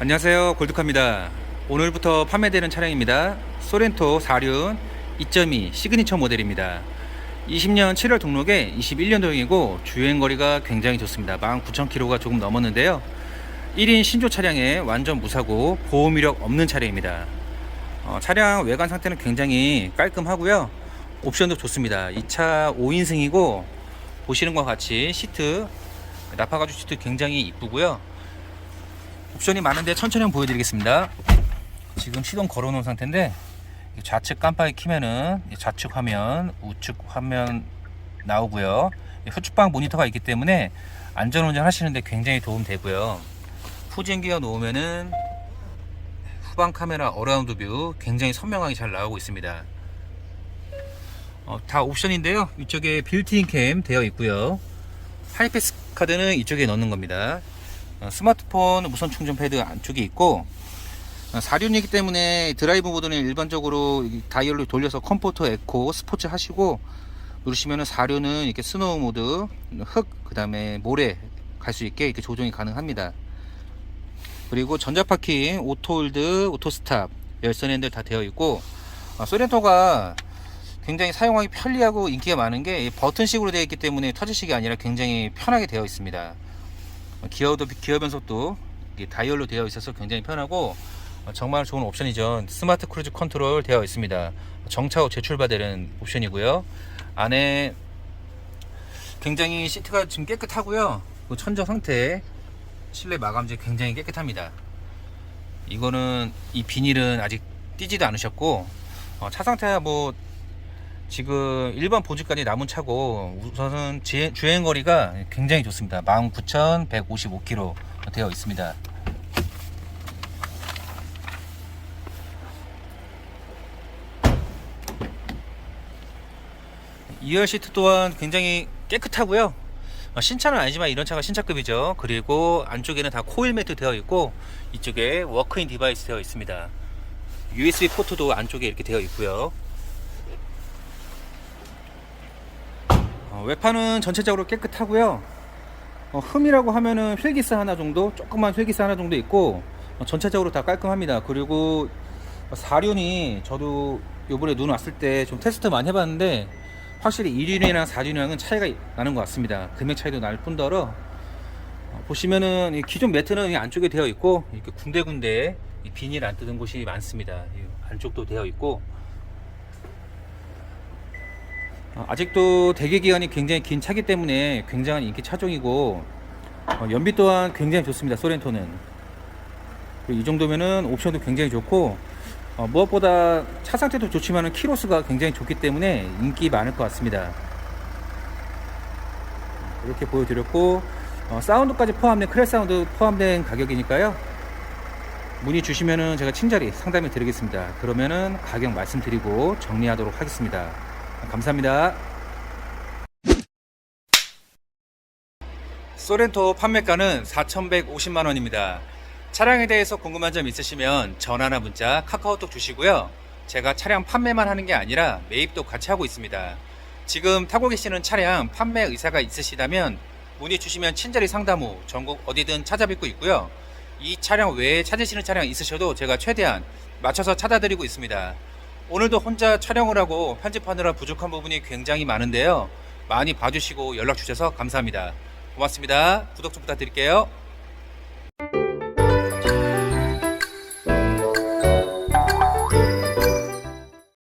안녕하세요. 골드카입니다. 오늘부터 판매되는 차량입니다. 소렌토 4륜 2.2 시그니처 모델입니다. 20년 7월 등록에 21년도형이고 주행거리가 굉장히 좋습니다. 19,000km가 조금 넘었는데요. 1인 신조 차량에 완전 무사고 보험 이력 없는 차량입니다. 어, 차량 외관 상태는 굉장히 깔끔하고요. 옵션도 좋습니다. 이 차 5인승이고 보시는 것과 같이 시트 나파가죽 시트 굉장히 이쁘고요 옵션이 많은데 천천히 한번 보여드리겠습니다. 지금 시동 걸어놓은 상태인데 좌측 깜빡이 키면은 좌측 화면, 우측 화면 나오고요. 후측방 모니터가 있기 때문에 안전운전 하시는데 굉장히 도움되고요. 후진 기어 놓으면은 후방 카메라 어라운드 뷰 굉장히 선명하게 잘 나오고 있습니다. 어, 다 옵션인데요. 이쪽에 빌트인 캠 되어 있고요. 하이패스 카드는 이쪽에 넣는 겁니다. 어, 스마트폰 무선 충전 패드 안쪽에 있고 어, 4륜이기 때문에 드라이브 모드는 일반적으로 이 다이얼로 돌려서 컴포터 에코 스포츠 하시고 누르시면은 4륜은 이렇게 스노우 모드 흙 그다음에 모래 갈 수 있게 이렇게 조정이 가능합니다. 그리고 전자 파킹, 오토 홀드, 오토 스탑, 열선 핸들 다 되어 있고 어, 소렌토가 굉장히 사용하기 편리하고 인기가 많은 게이 버튼식으로 되어 있기 때문에 터치식이 아니라 굉장히 편하게 되어 있습니다. 기어도 기어 변속도 다이얼로 되어 있어서 굉장히 편하고 어, 정말 좋은 옵션이죠. 스마트 크루즈 컨트롤 되어 있습니다. 정차 후 재출발되는 옵션이고요. 안에 굉장히 시트가 지금 깨끗하고요. 그 천정 상태 실내 마감재 굉장히 깨끗합니다. 이거는 이 비닐은 아직 띄지도 않으셨고 어, 차 상태가 뭐 지금 일반 보직까지 남은 차고 우선은 지- 주행 거리가 굉장히 좋습니다. 19,155km 되어 있습니다. 이열 시트 또한 굉장히 깨끗하고요. 어, 신차는 아니지만 이런 차가 신차급이죠. 그리고 안쪽에는 다 코일 매트 되어 있고 이쪽에 워크인 디바이스 되어 있습니다. USB 포트도 안쪽에 이렇게 되어 있고요. 어, 외판은 전체적으로 깨끗하고요. 어, 흠이라고 하면은 휠기스 하나 정도, 조그만 휠기스 하나 정도 있고 어, 전체적으로 다 깔끔합니다. 그리고 4륜이 저도 요번에 눈 왔을 때 좀 테스트 많이 해봤는데 확실히 1륜이랑 4륜이랑은 차이가 나는 것 같습니다. 금액 차이도 날 뿐더러 어, 보시면은 이 기존 매트는 이 안쪽에 되어 있고 이렇게 군데군데 이 비닐 안 뜯은 곳이 많습니다. 이 안쪽도 되어 있고 어, 아직도 대기 기간이 굉장히 긴 차기 때문에 굉장한 인기 차종이고 어, 연비 또한 굉장히 좋습니다. 소렌토는 이 정도면은 옵션도 굉장히 좋고 어, 무엇보다 차 상태도 좋지만은 키로수가 굉장히 좋기 때문에 인기 많을 것 같습니다. 이렇게 보여드렸고 어, 사운드까지 포함된 크레 사운드 포함된 가격이니까요. 문의 주시면은 제가 친절히 상담해 드리겠습니다. 그러면은 가격 말씀드리고 정리하도록 하겠습니다. 감사합니다. 소렌토 판매가는 4,150만 원입니다. 차량에 대해서 궁금한 점 있으시면 전화나 문자, 카카오톡 주시고요. 제가 차량 판매만 하는 게 아니라 매입도 같이 하고 있습니다. 지금 타고 계시는 차량 판매 의사가 있으시다면 문의 주시면 친절히 상담 후 전국 어디든 찾아뵙고 있고요. 이 차량 외에 찾으시는 차량 있으셔도 제가 최대한 맞춰서 찾아드리고 있습니다. 오늘도 혼자 촬영을 하고 편집하느라 부족한 부분이 굉장히 많은데요. 많이 봐주시고 연락 주셔서 감사합니다. 고맙습니다. 구독 좀 부탁드릴게요.